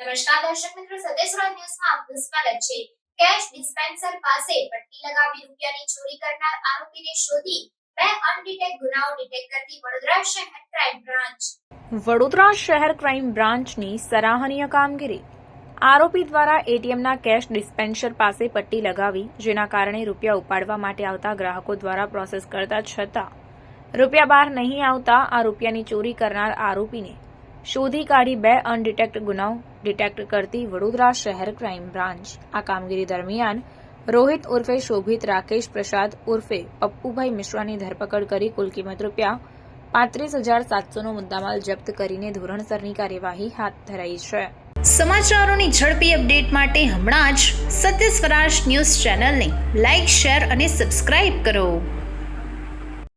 દર્શક મિત્રો, સદેશરાજ ન્યૂઝમાં આપનું સ્વાગત છે. કેશ ડિસ્પેન્સર પાસે પટ્ટી લગાવી રૂપિયાની ચોરી કરનાર આરોપીને શોધી બે અનડિટેક્ટ ગુનાઓ ડિટેક્ટ કરતી વડોદરા શહેર ક્રાઇમ બ્રાન્ચ વડોદરા શહેર ક્રાઇમ બ્રાન્ચની સરાહનીય કામગીરી. આરોપી દ્વારા એટીએમના કેશ ડિસ્પેન્સર પાસે પટ્ટી લગાવી, જેના કારણે રૂપિયા ઉપાડવા માટે આવતા ગ્રાહકો દ્વારા પ્રોસેસ કરતા છતાં રૂપિયા બહાર નહીં આવતા આ રૂપિયાની ચોરી કરનાર આરોપીને શોધી કાઢી બે અનડિટેક્ટ ગુનાઓ ડિટેક્ટ કરતી વડોદરા શહેર ક્રાઇમ બ્રાન્ચ. આ કામગીરી દરમિયાન રોહિત ઉર્ફે શોભિત રાકેશ પ્રસાદ ઉર્ફે પપ્પુભાઈ મિશ્રાની ધરપકડ કરી કુલ કિંમત રૂપિયા પાંત્રીસ હજાર સાતસોનો મુદ્દામાલ જપ્ત કરીને ધોરણસરની કાર્યવાહી હાથ ધરાઈ છે. સમાચારોની ઝડપી અપડેટ માટે હમણાં જ સત્ય સ્વરાજ ન્યૂઝ ચેનલને લાઇક, શેર અને સબસ્ક્રાઇબ કરો.